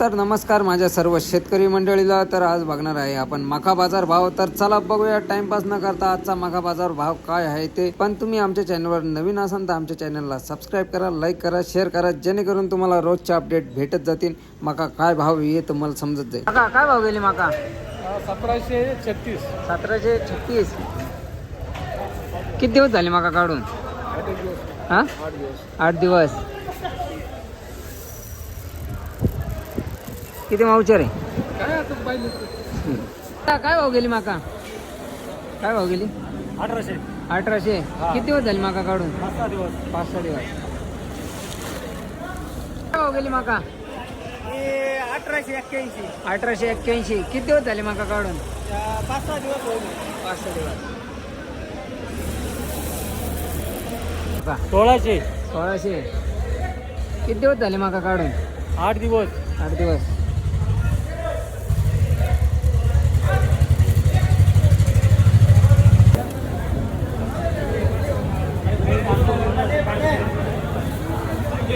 तर नमस्कार माझ्या सर्व शेतकरी मंडळीला तर आज बघणार आहे आपण मका बाजार भाव. तर चला बघूया टाइमपास न करता आजचा मका बाजार भाव काय आहे ते. पण तुम्ही आमच्या चॅनलवर नवीन असाल तर आमच्या चॅनलला सबस्क्राईब करा लाईक करा शेअर करा जेणेकरून तुम्हाला रोजचे अपडेट भेटत जातील. मका काय भाव हे तुम्हाला समजत जाईल. मका काय भाव गेली मका? सतराशे छत्तीस. सतराशे छत्तीस. किती दिवस झाले मका काढून? हा? आठ दिवस आठ दिवस किती मावचर आहे? काय आता पाहिजे का- काय भाव गेली माका? काय भाव गेली? अठराशे. अठराशे. हा. किती दिवस झाली माका काढून? पाच सहा दिवस. पाच सहा दिवस. काय भाव गेली माका? अठराशे एक्क्याऐंशी. अठराशे एक्क्याऐंशी. किती दिवस झाले माका काढून? पाच सहा दिवस पाच सहा दिवस. का? सोळाशे. सोळाशे. किती दिवस झाले माका काढून? आठ दिवस. आठ दिवस.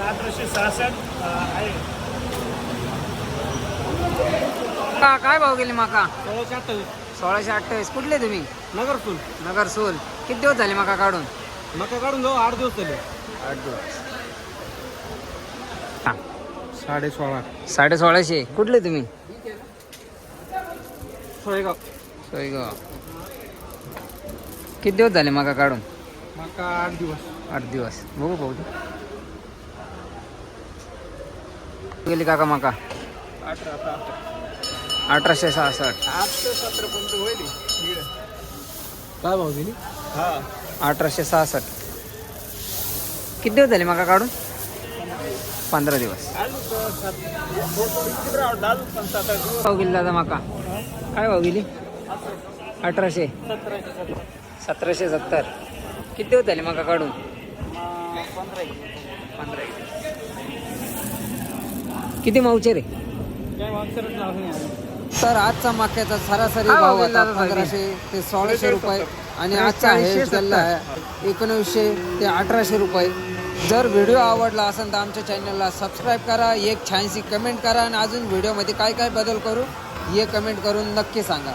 अठराशे सहासष्ट आहे का काय भाव गेली माका? सोळाशे अठ्ठावीस. सोळाशे अठ्ठावीस. कुठले तुम्ही? नगरसूल. नगर सोल किती दिवस झाले माका काढून? मका काढून जाऊ आठ दिवस झाले. आठ दिवस. साडे सोळा साडे सोळाशे कुठले तुम्ही? सोयगाव. किती दिवस झाले माका काढून? मका आठ दिवस. आठ दिवस. बघू भाऊ गेली काका माका? अठरा अठरा अठराशे सहासष्ट. ते काय भाव गेली हा. अठराशे सहासष्ट. किती दिवस झाले माका काढून? पंधरा दिवस. भाव गेली दादा माका. काय भाव गेली अठराशे. सतराशे सत्तर. किती दिवस झाले माका काढून? पंधरा किती मावचे रे? तर आजचा मक्याचा सरासरी भाव होता आता पंधराशे ते सोळाशे रुपये आणि आजचा आहे एकोणवीसशे ते अठराशे रुपये. जर व्हिडिओ आवडला असेल तर आमच्या चॅनलला सबस्क्राईब करा एक छानशी कमेंट करा आणि अजून व्हिडिओमध्ये काय काय बदल करू हे कमेंट करून नक्की सांगा.